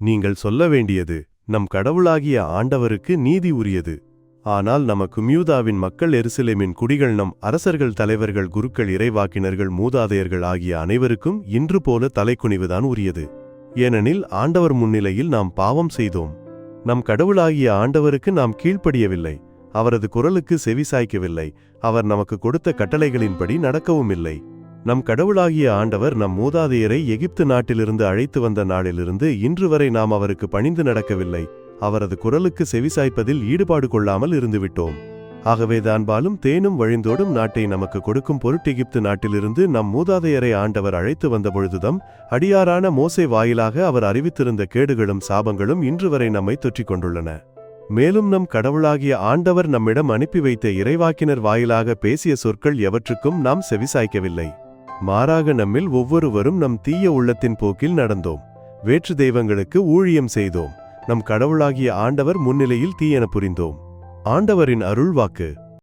நீங்கள் சொல்ல வேண்டியது நம் கடவுளாகிய ஆண்டவருக்கு நீதி உரியது. ஆனால் நமக்கு மியூதாவின் மக்கள் எருசலேமின் குடிகள் நம் அரசர்கள் தலைவர்கள் குருக்கள் இறைவாக்கினர்கள் மூதாதையர்கள் ஆகிய அனைவருக்கும் இன்று போல தலைக்குனிவுதான் உரியது. ஏனெனில் ஆண்டவர் முன்னிலையில் நாம் பாவம் செய்தோம். நம் கடவுளாகிய ஆண்டவருக்கு நாம் கீழ்ப்படியவில்லை. அவரது குரலுக்கு செவிசாய்க்கவில்லை. அவர் நமக்கு கொடுத்த கட்டளைகளின்படி நடக்கவும் இல்லை நம் கடவுளாகிய ஆண்டவர் நம் மூதாதையரை எகிப்து நாட்டிலிருந்து அழைத்து வந்த நாளிலிருந்து இன்று வரை நாம் அவருக்கு பணிந்து நடக்கவில்லை. அவரது குரலுக்கு செவிசாய்ப்பதில் ஈடுபாடு கொள்ளாமல் இருந்துவிட்டோம். ஆகவே தான்பாலும் தேனும் வழிந்தோடும் நாட்டை நமக்கு கொடுக்கும் பொருட்டு எகிப்து நாட்டிலிருந்து நம் மூதாதையரை ஆண்டவர் அழைத்து வந்தபொழுதுதம் அடியாரான மோசை வாயிலாக அவர் அறிவித்திருந்த கேடுகளும் சாபங்களும் இன்று வரை நம்மை தொற்றிக் கொண்டுள்ளன. மேலும் நம் கடவுளாகிய ஆண்டவர் நம்மிடம் அனுப்பி வைத்த இறைவாக்கினர் வாயிலாக பேசிய சொற்கள் எவற்றுக்கும் நாம் செவிசாய்க்கவில்லை. மாறாக நம்மில் ஒவ்வொருவரும் நம் தீய உள்ளத்தின் போக்கில் நடந்தோம். வேற்று தெய்வங்களுக்கு ஊழியம் செய்தோம். நம் கடவுளாகிய ஆண்டவர் முன்னிலையில் தீயென புரிந்தோம். ஆண்டவரின் அருள்வாக்கு.